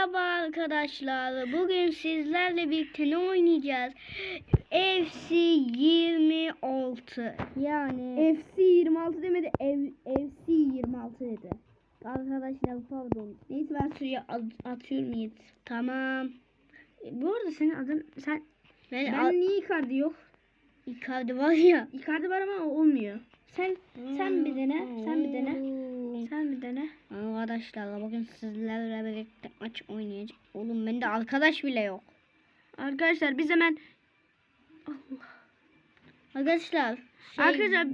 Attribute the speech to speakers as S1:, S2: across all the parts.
S1: Merhaba arkadaşlar. Bugün sizlerle birlikte ne oynayacağız? FC 26. Yani
S2: FC 26 demedi. Ev, FC 26 dedi.
S1: arkadaşlar pardon. Neyse ben suya at- atıyorum Yiğit. Tamam.
S2: E, bu arada senin adın sen
S1: Ben,
S2: ben niye Icardi yok?
S1: Icardi var ya.
S2: Icardi var ama olmuyor. Sen sen bir dene. Sen bir dene. Sen bir dene.
S1: Arkadaşlar bugün sizlerle birlikte maç oynayacağız. Oğlum bende arkadaş bile yok.
S2: Arkadaşlar biz hemen
S1: Arkadaşlar. şey-
S2: arkadaşlar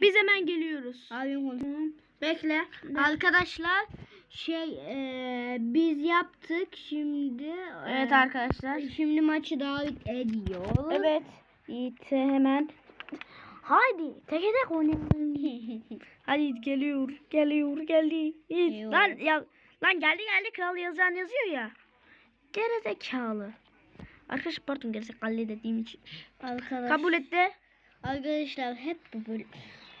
S2: biz hemen geliyoruz.
S1: Abim.
S2: Bekle.
S1: Arkadaşlar şey eee, biz yaptık şimdi.
S2: Evet
S1: eee,
S2: arkadaşlar.
S1: Şimdi maçı davet ediyor.
S2: Evet. Yiğit hemen. Haydi teke tek oynayalım. Hadi geliyor. Geliyor geldi.
S1: Geliyor.
S2: Lan ya lan geldi geldi kral yazan yazıyor ya. Gerizekalı. Arkadaşlar pardon gerizekalı dediğim için.
S1: Arkadaş,
S2: Kabul etti.
S1: Arkadaşlar hep bu böyle.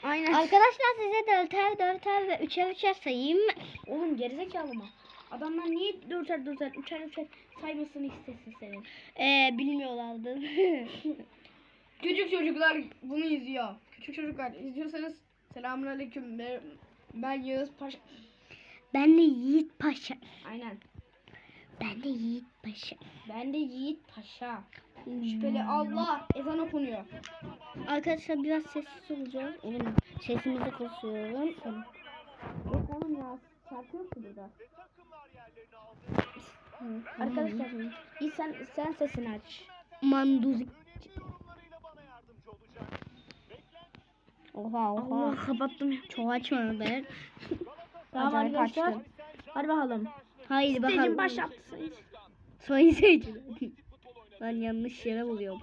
S2: Aynen.
S1: Arkadaşlar size dörter dörter ve üçer üçer sayayım mı?
S2: Oğlum gerizekalı mı? Adamlar niye dörter dörter üçer üçer saymasını istesin senin?
S1: Eee bilmiyorlardı.
S3: Küçük çocuklar bunu izliyor. Küçük çocuklar izliyorsanız selamünaleyküm. Ben, ben Yağız Paşa.
S1: ben de Yiğit Paşa.
S3: Aynen.
S1: Ben de Yiğit Paşa.
S3: Ben de Yiğit Paşa. Şüpheli Allah ezan okunuyor.
S1: Arkadaşlar biraz sessiz olacağız. Oğlum sesimizi kısıyorum.
S2: Yok oğlum ya çarpıyor ki burada. Arkadaşlar sen sen sesini aç.
S1: Manduzik. Oha oha.
S2: Allah kapattım.
S1: Çok açma be.
S2: Tamam
S1: Acayip
S2: arkadaşlar.
S1: açtım.
S2: Hadi bakalım.
S1: Haydi
S2: Stecin
S1: bakalım.
S2: başlattı Seyit.
S1: Sayın seyirciler. Ben yanlış yere vuruyorum.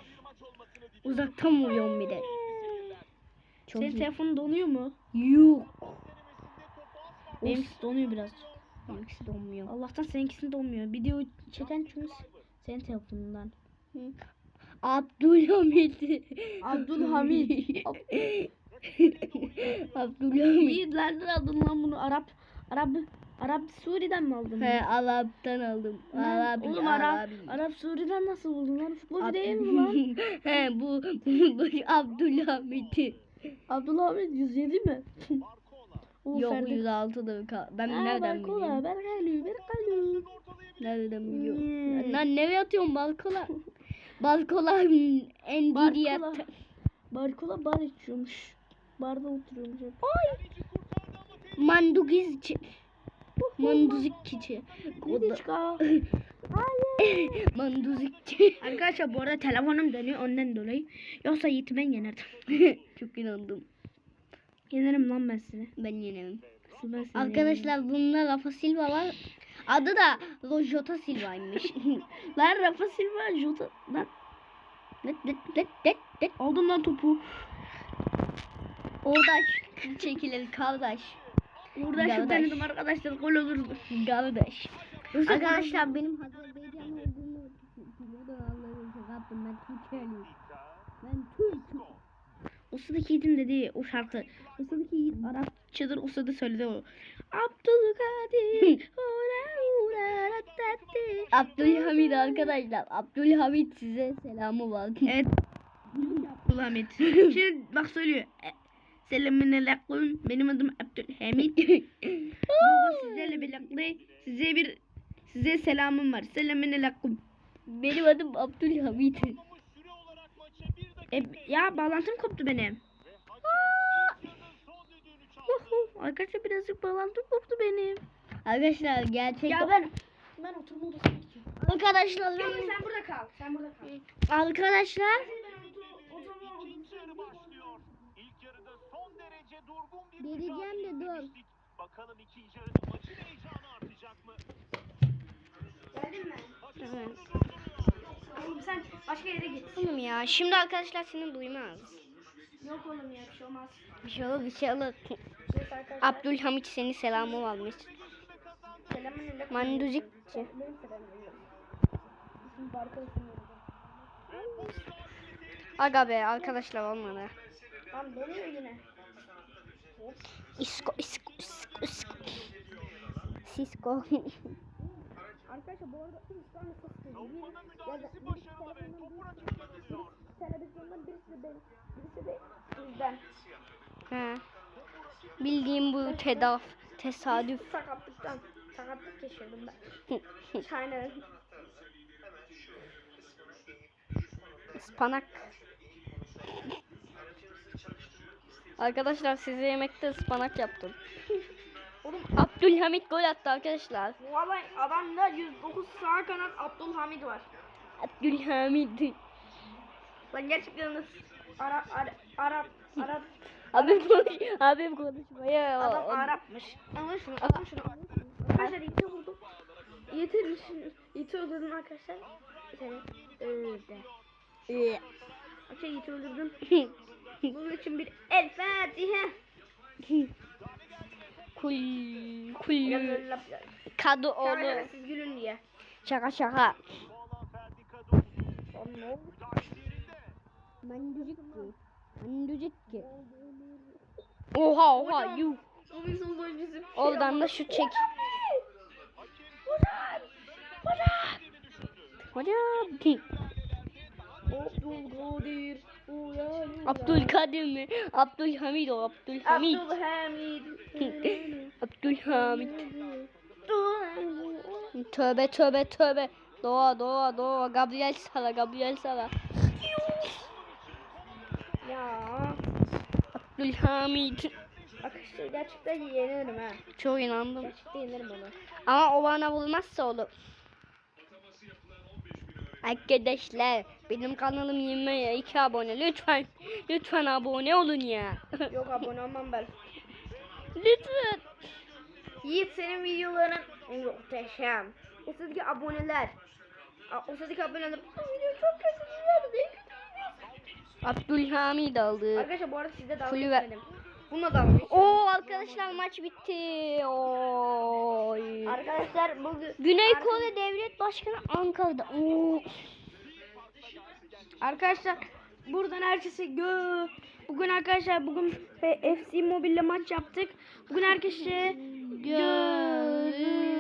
S1: Uzaktan vuruyorum bir de. Çok
S2: Senin
S1: iyi.
S2: telefonun donuyor mu?
S1: Yok.
S2: Benim donuyor biraz.
S1: Benimkisi donmuyor.
S2: Allah'tan seninkisinin donmuyor. Video çeken çünkü senin telefonundan.
S1: Abdülhamid.
S2: Abdülhamid.
S1: Abdülhamid.
S2: Nereden aldın lan bunu? Arap Arap Arap Suriye'den mi aldın?
S1: He Arap'tan aldım. Arabi,
S2: oğlum Arap,
S1: Arabi.
S2: Arap Suriye'den nasıl buldun lan? Futbolcu değil mi lan?
S1: He bu, bu, bu Abdülhamid.
S2: Abdülhamid 107 mi? O
S1: Yok
S2: Ferdi-
S1: 106'dır. ka- Ben
S2: Ha,
S1: nereden
S2: Barkola,
S1: bileyim?
S2: Berkali, Berkali.
S1: Nereden biliyorum?
S2: Hmm.
S1: Lan nereye atıyorsun balkola? Balkola Nvidia.
S2: Barkola. Barkola bar içiyormuş. Barda oturuyormuş hep.
S1: Mandugizci. Manduzikçi.
S2: Kodiçka.
S1: Manduzikçi.
S2: Arkadaşlar bu arada telefonum dönüyor ondan dolayı. Yoksa Yiğit'i ben yenerdim.
S1: Çok inandım.
S2: Yenerim lan ben seni.
S1: Ben
S2: seni
S1: Arkadaşlar bunda Rafa Silva var. Adı da Rojota Silva'ymış.
S2: yenerim? Lan Rafa Silva, Jota. Lan
S1: Dıt dıt dıt dıt dıt.
S2: aldım lan topu.
S1: Oradaş çekilir kardeş.
S2: Buradan
S1: Kardeş.
S2: şut denedim arkadaşlar gol olurdu.
S1: Kardeş.
S2: Yoksa
S1: Arkadaşlar benim Azerbaycan olduğumu ben Türkiye'liyim. Ben Türk'üm.
S2: O sırada Yiğit'in dediği o şarkı. Sırada Yiğit Arapçadır o sırada söyledi o. Abdülkadir.
S1: Abdülhamid arkadaşlar. Abdülhamid size selamı var.
S2: Evet. Abdülhamid. Şimdi bak söylüyor. E, Selamun aleyküm. Benim adım Abdülhamid. Bugün sizlerle birlikte size bir size selamım var. Selamun aleyküm.
S1: Benim adım Abdülhamid.
S2: E, ya bağlantım koptu benim. Arkadaşlar birazcık bağlantım koptu benim.
S1: Arkadaşlar gerçek
S2: Ya ben ben oturma odasına gidiyorum.
S1: arkadaşlar
S3: Sen burada kal. Sen burada kal.
S1: arkadaşlar
S4: İlk yarıda son derece durgun bir
S1: Geleceğim de dur.
S4: Bakalım ikinci yarıda maçın heyecanı artacak mı?
S3: Geldin mi?
S1: Evet.
S3: Oğlum sen başka yere git.
S1: Oğlum ya şimdi arkadaşlar seni duymaz.
S3: Yok oğlum ya bir şey olmaz.
S1: Bir şey olur bir şey olur.
S3: Evet.
S1: Abdülhamid seni selamı varmış. Manduzikçi. Aga be arkadaşlar olmadı.
S3: Tamam dönüyor yine.
S1: İsko isko isko isko. Sisko.
S2: Arkadaşlar bu arada 3 tane
S5: dönüyor.
S2: Televizyondan birisi de. Birisi de bizden.
S1: Ha. Bildiğim bu tedaf tesadüf.
S2: Sakatlıktan. Sakatlık geçirdim ben. Aynen.
S1: Ispanak. Arkadaşlar size yemekte ıspanak yaptım.
S2: Oğlum
S1: Abdülhamit gol attı arkadaşlar.
S2: Vallahi adamda 109 sağ kanat Abdülhamid var.
S1: Abdülhamit.
S2: Lan gerçekten Arap Arap Arap Arap
S1: Abim konuş. Abim konuşmaya.
S2: adam Arapmış. Anla şunu, anla şunu. Arkadaşlar iti vurdum. Iti düşün. İti öldürdüm arkadaşlar. Tane öldü.
S1: Ee,
S2: Arkadaşlar iti öldürdüm. Bunun için bir el Fatiha.
S1: Kul kul kadı oğlu.
S2: siz gülün diye.
S1: Şaka şaka. Mendücük ki. Mendücük ki. Oha oha yuh. Oradan da şut çek. Hocam.
S2: Abdülkadir. Uyan.
S1: Abdülkadir mi? Abdülhamid o Abdülhamid.
S2: Abdülhamid.
S1: Abdülhamid. Tövbe tövbe tövbe. Doğa doğa doğa. Gabriel Sara Gabriel Sara.
S2: Ya.
S1: Abdülhamid.
S2: Arkadaşlar gerçekten yenirim ha.
S1: Çok inandım.
S2: Gerçekten yenirim onu.
S1: Ama o bana vurmazsa olur. Arkadaşlar benim kanalım 22 abone. Lütfen lütfen abone olun ya.
S2: Yok abone olmam ben.
S1: lütfen.
S2: Yiğit senin videoların muhteşem. O sırada aboneler. O sırada aboneler. Çok kötü güzeldi. değil mi?
S1: Abdülhamid aldı.
S2: Arkadaşlar bu arada sizde dalga geçmedim. Bununla geçmedim.
S1: Oo arkadaşlar maç bitti. Oy.
S2: Arkadaşlar bugün
S1: Güney Kore Devlet Başkanı Ankara'da. Oo.
S2: Arkadaşlar buradan herkese gö. Bugün arkadaşlar bugün FC Mobile'le maç yaptık. Bugün herkese görüşürüz.